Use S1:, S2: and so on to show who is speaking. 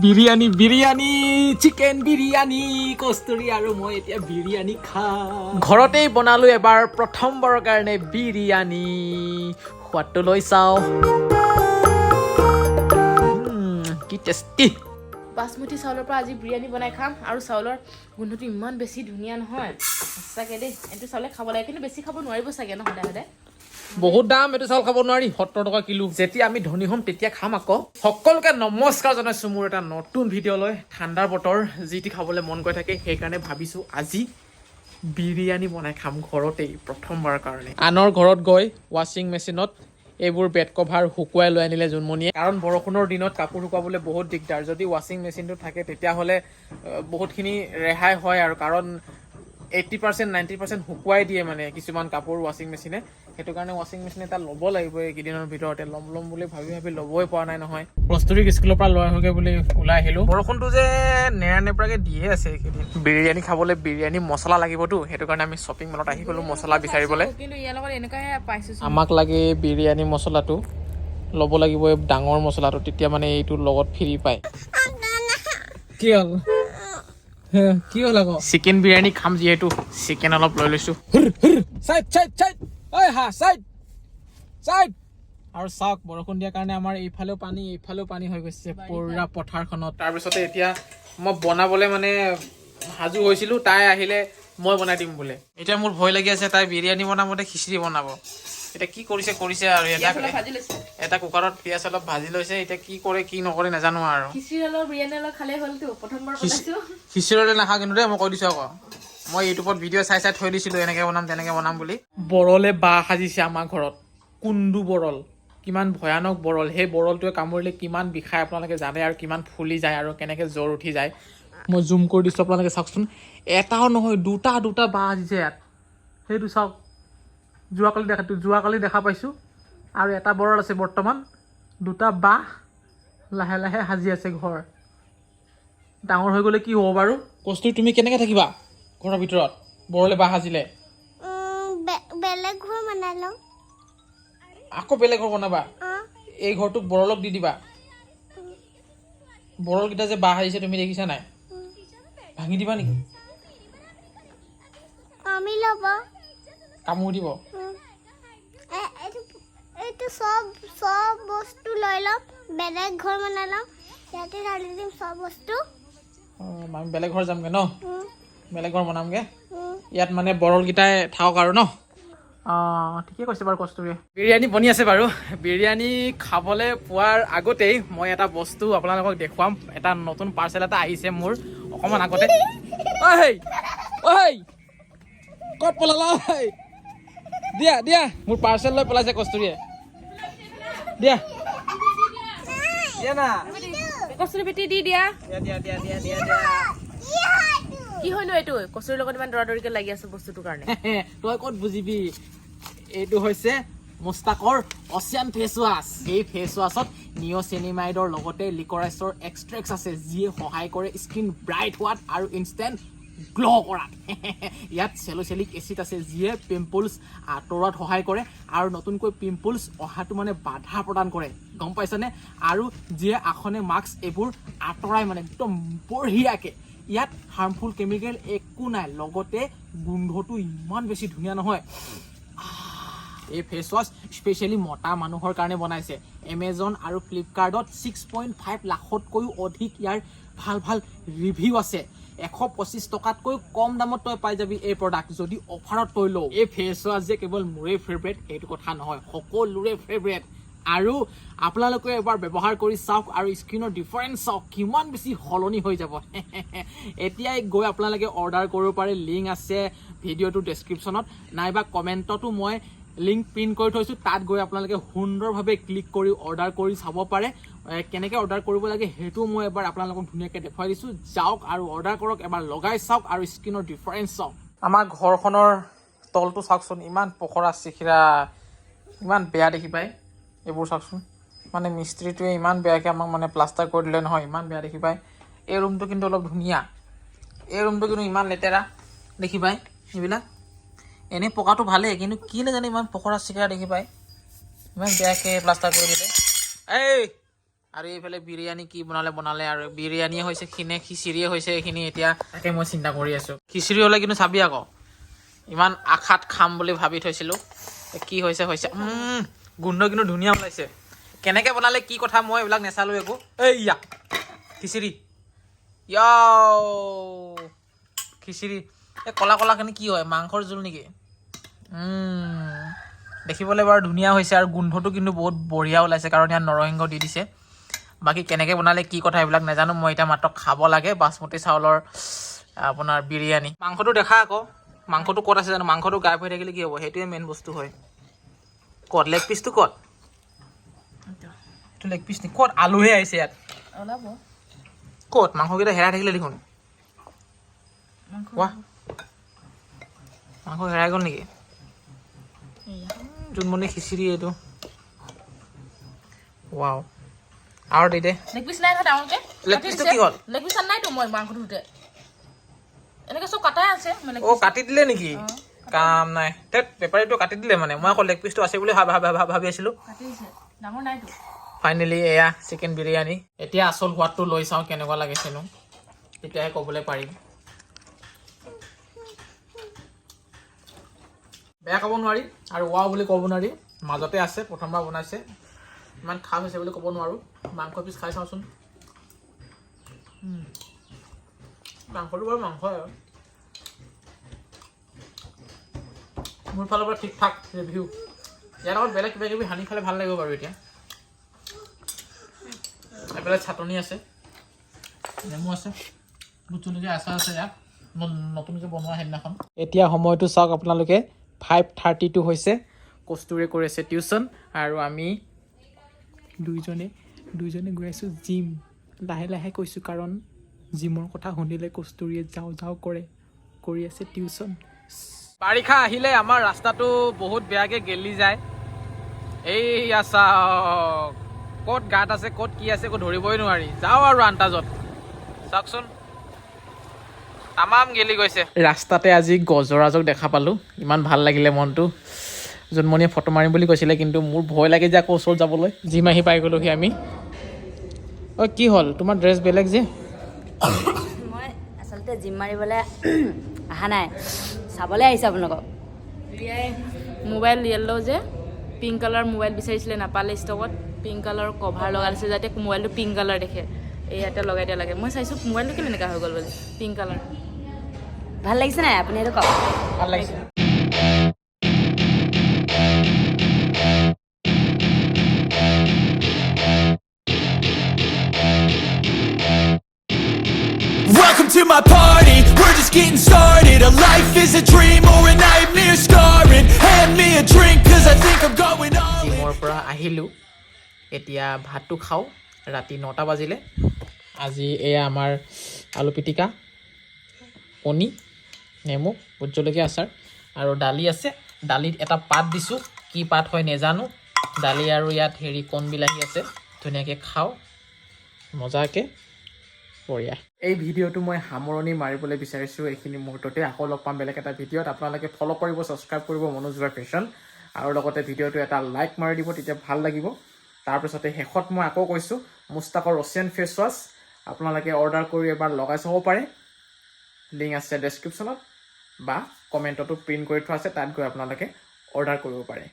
S1: Biryani biryani chicken biryani Kasturi আৰু মই এতিয়া বিৰিয়ানী খাম। ঘৰতেই বনালো এবাৰ প্ৰথমবাৰৰ কাৰণে বিৰিয়ানী সোৱাদটো লৈ চাওঁ। কি টেষ্টি
S2: বাচমতি চাউলৰ পৰা আজি বিৰিয়ানী বনাই খাম আৰু চাউলৰ গোন্ধটো ইমান বেছি ধুনীয়া নহয়। সঁচাকৈ দেই এইটো চাউলে খাব লাগে কিন্তু বেছি খাব নোৱাৰিব চাগে ন সদায় সদায়?
S1: বহুত দাম এইটো চাউল খাব নোৱাৰি সত্তৰ টকা কিলো। যেতিয়া আমি ধনী হ'ম তেতিয়া খাম আকৌ। সকলোকে নমস্কাৰ জনাইছোঁ মোৰ এটা নতুন ভিডিঅ'লৈ। ঠাণ্ডাৰ বতৰ যি টি খাবলৈ মন গৈ থাকে সেইকাৰণে ভাবিছোঁ আজি বিৰিয়ানী বনাই খাম ঘৰতেই প্ৰথমবাৰৰ কাৰণে। আনৰ ঘৰত গৈ ৱাশ্বিং মেচিনত এইবোৰ বেড কভাৰ শুকুৱাই লৈ আনিলে জোনমণিয়ে। কাৰণ বৰষুণৰ দিনত কাপোৰ শুকুৱাবলৈ বহুত দিগদাৰ। যদি ৱাশ্বিং মেচিনটো থাকে তেতিয়াহ'লে বহুতখিনি ৰেহাই হয় আৰু কাৰণ এইট্টি পাৰ্চেণ্ট নাইণ্টি পাৰ্চেণ্ট শুকুৱাই দিয়ে মানে কিছুমান কাপোৰ ৱাশ্বিং মেচিনে সেইটো কাৰণে ৱাশ্বিং মেচিন এটা ল'ব লাগিব এইকেইদিনৰ ভিতৰতে। ল'ম ল'ম বুলি ভাবি ভাবি ল'বই পৰা নাই নহয়। প্ৰস্তুতিক স্কুলৰ পৰা লৈ আহোগে বুলি ওলাই আহিলোঁ। বৰষুণটো যে নেৰা নেপেৰাকে দিয়ে আছে এইকেইদিন। বিৰিয়ানী খাবলৈ বিৰিয়ানী মছলা লাগিবতো। সেইটো কাৰণে আমি শ্বপিং মলত আহি গ'লোঁ মছলা বিচাৰিবলৈ।
S2: কিন্তু ইয়াৰ লগত এনেকুৱাহে পাইছোঁ
S1: আমাক লাগে বিৰিয়ানী মছলাটো। ল'ব লাগিব এই ডাঙৰ মছলাটো। তেতিয়া মানে এইটোৰ লগত ফ্ৰী পায়। কি হ'ল? কি হ'ল আকৌ? চিকেন বিৰিয়ানী খাম যিহেতু চিকেন অলপ লৈ লৈছো। চাইড চাইড চাইড ঐ হা চাইড চাইড আৰু চাওক বৰষুণ দিয়াৰ কাৰণে আমাৰ এইফালেও পানী এইফালেও পানী হৈ গৈছে পুৰা পথাৰখনত। তাৰপিছতে এতিয়া মই বনাবলৈ মানে সাজু হৈছিলো তাই আহিলে মই বনাই দিম বোলে। এতিয়া মোৰ ভয় লাগি আছে তাই বিৰিয়ানী বনাবতে খিচিৰি বনাব। এতিয়া কি কৰিছে কৰিছে আৰু এটা এটা কুকাৰত পিঁয়াজ অলপ ভাজি লৈছে এতিয়া কি কৰে কি নকৰে নাজানো আৰু।
S2: খিচিৰি অলপ বিৰিয়ানী অলপ খালেই হ'লতো প্ৰথমবাৰ বনাইছোঁ।
S1: খিচিৰতে নাখাওঁ কিন্তু দেই মই কৈ দিছোঁ আকৌ। মই ইউটিউবত ভিডিঅ' চাই চাই থৈ দিছিলোঁ এনেকৈ বনাম তেনেকৈ বনাম বুলি। বৰলে বাঁহ সাজিছে আমাৰ ঘৰত। কুন্দু বৰল। কিমান ভয়ানক বৰল। সেই বৰলটোৱে কামুৰিলে কিমান বিষায় আপোনালোকে জানে আৰু কিমান ফুলি যায় আৰু কেনেকৈ জ্বৰ উঠি যায়। মই জুম কৰি দিছোঁ আপোনালোকে চাওকচোন। এটাও নহয় দুটা দুটা বাঁহ সাজিছে ইয়াত। সেইটো চাওক। যোৱাকালি দেখা যোৱাকালি দেখা পাইছোঁ। আৰু এটা বৰল আছে বৰ্তমান। দুটা বাঁহ লাহে লাহে সাজি আছে ঘৰ। ডাঙৰ হৈ গ'লে কি হ'ব বাৰু? কস্তুৰি তুমি কেনেকৈ থাকিবা ঘৰৰ ভিতৰত? বৰলে বাঁহ সাজিলে?
S3: উম, বে- বেলেগ ঘৰ বনাই লওঁ
S1: আকৌ বেলেগ ঘৰ বনাবা? এই ঘৰটোক বৰলক দি দিবা। বৰলকেইটা যে বাঁহ সাজিছে তুমি দেখিছা নাই? ভাঙি দিবা নেকি? কামুৰি দিব।
S3: এইটো চব চব বস্তু লৈ ল'ম বেলেগ ঘৰ বনাই ল'ম ইয়াতে ঢালি দিম চব বস্তু।
S1: আমি বেলেগ ঘৰ যামগৈ ন? বেলেগ ঘৰ বনামগৈ। ইয়াত মানে বৰলকেইটাই থাকক আৰু ন? অঁ ঠিকে কৈছে বাৰু কস্তুৰিয়ে। বিৰিয়ানী বনি আছে বাৰু। বিৰিয়ানী খাবলৈ পোৱাৰ আগতেই মই এটা বস্তু আপোনালোকক দেখুৱাম। এটা নতুন পাৰ্চেল এটা আহিছে মোৰ অকণমান আগতে। ঐ ঐ ক'ত পলালা? দিয়া দিয়া! মোৰ পাৰ্চেল লৈ পেলাইছে কস্তুৰিয়ে। দিয়া। দিয়া না।
S2: কচুৰি পেটি দি দিয়া।
S1: দিয়া দিয়া দিয়া দিয়া দিয়া
S3: কি হয় এইটো?
S2: হয়নো এইটো? কচুৰিৰ লগত ইমান দৰা দৰিকৈ লাগি আছো বস্তুটোৰ কাৰণে।
S1: তই ক'ত বুজিবি? এইটো হৈছে মুস্তাকৰ অচিয়ান ফেচ ৱাছ এই ফেচ ৱাছত নিঅ'চেনিমাইডৰ লগতে লিকৰাইচৰ এক্সট্ৰেক্স আছে যিয়ে সহায় কৰে স্কিন ব্ৰাইট হোৱাত আৰু ইনষ্টেণ্ট গ্ল' কৰাত ইয়াত চেলোচেলিক এচিড আছে যিয়ে পিম্পলছ আঁতৰোৱাত সহায় কৰে আৰু নতুনকৈ পিম্পলছ অহাটো মানে বাধা প্ৰদান কৰে। গম পাইছনে? আৰু যিয়ে আসনে মাস্ক এইবোৰ আঁতৰাই মানে একদম বঢ়িয়াকৈ। ইয়াত হাৰ্মফুল কেমিকেল একো নাই, লগতে গোন্ধটো ইমান বেছি ধুনীয়া নহয়। এই ফেচ ৱাছ স্পেচিয়েলি মতা মানুহৰ কাৰণে বনাইছে। এমেজন আৰু ফ্লিপকাৰ্টত ছিক্স পইণ্ট ফাইভ লাখতকৈও অধিক ইয়াৰ ভালো ভালো ৰিভিউ আছে। এশ পঁচিছ টকাতকৈ কম দামত তই পাই যাবি এই প্ৰডাক্ট যদি অফাৰত তই লওঁ। এই ফেচ ৱাছ যে কেৱল মোৰেই ফেভৰেট সেইটো কথা নহয় সকলোৰে ফেভৰেট আৰু আপোনালোকে এবাৰ ব্যৱহাৰ কৰি চাওক আৰু স্কিনৰ ডিফাৰেঞ্চ চাওক কিমান বেছি সলনি হৈ যাব। এতিয়াই গৈ আপোনালোকে অৰ্ডাৰ কৰিব পাৰে লিংক আছে ভিডিঅ'টোৰ ডেছক্ৰিপশ্যনত নাইবা কমেণ্টতো মই লিংক প্ৰিণ্ট কৰি থৈছোঁ। তাত গৈ আপোনালোকে সুন্দৰভাৱে ক্লিক কৰি অৰ্ডাৰ কৰি চাব পাৰে। কেনেকৈ অৰ্ডাৰ কৰিব লাগে সেইটোও মই এবাৰ আপোনালোকক ধুনীয়াকৈ দেখুৱাই দিছোঁ। যাওক আৰু অৰ্ডাৰ কৰক, এবাৰ লগাই চাওক আৰু স্কিনৰ ডিফাৰেঞ্চ চাওক। আমাৰ ঘৰখনৰ তলটো চাওকচোন, ইমান পখৰা চিখিৰা, ইমান বেয়া দেখি পায়। এইবোৰ চাওকচোন। মানে মিস্ত্ৰীটোৱে ইমান বেয়াকৈ আমাক মানে প্লাষ্টাৰ কৰি দিলে নহয়, ইমান বেয়া দেখি পায়। এই ৰুমটো কিন্তু অলপ ধুনীয়া। এই ৰুমটো কিন্তু ইমান লেতেৰা দেখি পায়, এইবিলাক। এনেই পকাটো ভালেই, কিন্তু কি নাজানে ইমান পখৰা চিখৰা দেখি পায়। ইমান বেয়াকৈ প্লাষ্টাৰ কৰি দিলে। এই, আৰু এইফালে বিৰিয়ানী কি বনালে বনালে আৰু বিৰিয়ানীয়ে হৈছে, খিনে খিচিৰিয়ে হৈছে, এইখিনি এতিয়া তাকে মই চিন্তা কৰি আছোঁ। খিচিৰি হ'লে কিন্তু চাবি আকৌ, ইমান আশাত খাম বুলি ভাবি থৈছিলোঁ। কি হৈছে হৈছে গোন্ধ কিন্তু ধুনীয়া ওলাইছে। কেনেকৈ বনালে, কি কথা মই এইবিলাক নেচালোঁ একো। এই, ইয়া, খিচিৰি। ইয়াও খিচিৰি। এই ক'লা ক'লাখিনি কি হয়, মাংসৰ জোল নেকি? দেখিবলৈ বাৰু ধুনীয়া হৈছে আৰু গোন্ধটো কিন্তু বহুত বঢ়িয়া ওলাইছে কাৰণ ইয়াত নৰসিংহ দি দিছে। বাকী কেনেকৈ বনালে কি কথা এইবিলাক নাজানো মই এতিয়া মাত্ৰ খাব লাগে বাচমতি চাউলৰ আপোনাৰ বিৰিয়ানী। মাংসটো দেখা আকৌ মাংসটো ক'ত আছে জানো? মাংসটো গায়ব হৈ থাকিলে কি হ'ব? সেইটোৱে মেইন বস্তু হয়। ক'ত? লেগ পিচটো ক'ত? এইটো লেগ পিচ নেকি ক'ত? আলুহে আহিছে ইয়াত।
S2: ওলাব।
S1: ক'ত? মাংসকেইটা হেৰাই থাকিলে দেখোন। ৱাহ। মাংস হেৰাই গ'ল নেকি? জোনমণি খিচিৰি এইটো। ৱাও আৰু দি দে
S2: লেগ পিচ নাই ডাঙৰকে?
S1: লেগ পিচটো কি হ'ল?
S2: লেগ পিচ নাইতো মই মাংস ধুতে এনেকে চব কাটাই আছে লেগ
S1: অ' কাটি দিলে নেকি? কাম নাই। ধেত বেপাৰীটো কাটি দিলে মানে। মই আকৌ লেগ পিচটো আছে বুলি ভাবি আছিলোঁ।
S2: ডাঙৰ নাইতো।
S1: ফাইনেলি এয়া চিকেন বিৰিয়ানী। এতিয়া আচল সোৱাদটো লৈ চাওঁ কেনেকুৱা লাগিছেনো। তেতিয়াহে ক'বলৈ পাৰিম। বেয়া ক'ব নোৱাৰি আৰু ৱাও বুলি ক'ব নোৱাৰি। মাজতে আছে, প্ৰথমবাৰ বনাইছে। ইমান খাচ হৈছে বুলি ক'ব নোৱাৰোঁ। মাংস পিচ খাই চাওঁচোন। মাংসটো বাৰু মাংসই আৰু। মোৰ ফালৰ পৰা ঠিক ঠাক ৰিভিউ ইয়াৰ লগত বেলেগ কিবা কিবি সানি খালে ভালো লাগিব বাৰু এতিয়া। এইফালে চাটনি আছে। নেমু আছে। ভোট জলকীয়া আচাৰ আছে ইয়াত। নতুনকৈ বনোৱা সেইদিনাখন। এতিয়া সময়টো চাওক আপোনালোকে। ফাইভ থাৰ্টি টু হৈছে। কস্তুৰে কৰি আছে টিউশ্যন আৰু আমি দুইজনে দুইজনে গৈ আছোঁ জিম। লাহে লাহে কৈছোঁ কাৰণ জিমৰ কথা শুনিলে কস্তুৰীয়ে যাওঁ যাওঁ কৰে কৰি আছে টিউশ্যন বাৰিষা আহিলে আমাৰ ৰাস্তাটো বহুত বেয়াকৈ গেলি যায়। এইয়া চাওক ক'ত গাঁত আছে ক'ত কি আছে একো ধৰিবই নোৱাৰি। যাওঁ আৰু আন্তাজত চাওকচোন। তামাম গেলি গৈছে। ৰাস্তাতে আজি গজৰাজক দেখা পালোঁ। ইমান ভালো লাগিলে মনটো। জোনমণিয়ে ফটো মাৰিম বুলি কৈছিলে কিন্তু মোৰ ভয় লাগে যে আকৌ ওচৰত যাবলৈ। জিম আহি পাই গ'লোহি আমি। অ' কি হ'ল? তোমাৰ ড্ৰেছ বেলেগ যে?
S4: মই আচলতে জিম মাৰিবলৈ অহা নাই। চাবলৈ আহিছোঁ আপোনালোকক।
S2: মোবাইল য়েল্ল' যে পিংক কালাৰ মোবাইল বিচাৰিছিলে নাপালে ষ্টকত। পিংক কালাৰৰ কভাৰ লগাই দিছে যাতে মোবাইলটো পিংক কালাৰ দেখে। এই ইয়াতে লগাই দিয়া লাগে মই চাইছোঁ মোবাইলটো কেলে এনেকুৱা হৈ গ'ল বুলি পিংক কালাৰ
S4: ভাল লাগিছে নাই আপুনি এইটো কওক
S1: ভাল লাগিছে
S5: Welcome to my party, we're just getting started A life is a dream or a nightmare scarring Hand me a drink cause I think I'm going all in
S1: জিমৰ পৰা আহিলোঁ এতিয়া ভাতটো খাওঁ ৰাতি নটা বাজিলে। আজি এয়া আমাৰ আলু পিটিকা কণী নেমু ভোট জলকীয়া আচাৰ আৰু দালি আছে। দালিত এটা পাত দিছোঁ। কি পাত হয় নেজানো। দালি আৰু ইয়াত হেৰি কণ বিলাহী আছে। ধুনীয়াকৈ খাওঁ। মজাকৈ। বঢ়িয়া। এই ভিডিঅ'টো মই সামৰণি মাৰিবলৈ বিচাৰিছোঁ। এইখিনি মুহূৰ্ততে আকৌ লগ পাম বেলেগ এটা ভিডিঅ'ত। আপোনালোকে ফ'ল' কৰিব ছাবস্ক্ৰাইব কৰিব মনোযোগা ফেশ্বন আৰু লগতে ভিডিঅ'টো এটা লাইক মাৰি দিব তেতিয়া ভাল লাগিব। তাৰপিছতে শেষত মই আকৌ কৈছোঁ মুস্তাকৰ ৰছিয়ান ফেচ ৱাছ আপোনালোকে অৰ্ডাৰ কৰি এবাৰ লগাই চাব পাৰে। লিংক আছে ডেছক্ৰিপশ্যনত বা কমেণ্টতো প্ৰিণ্ট কৰি থোৱা আছে, তাত গৈ আপোনালোকে অৰ্ডাৰ কৰিব পাৰে।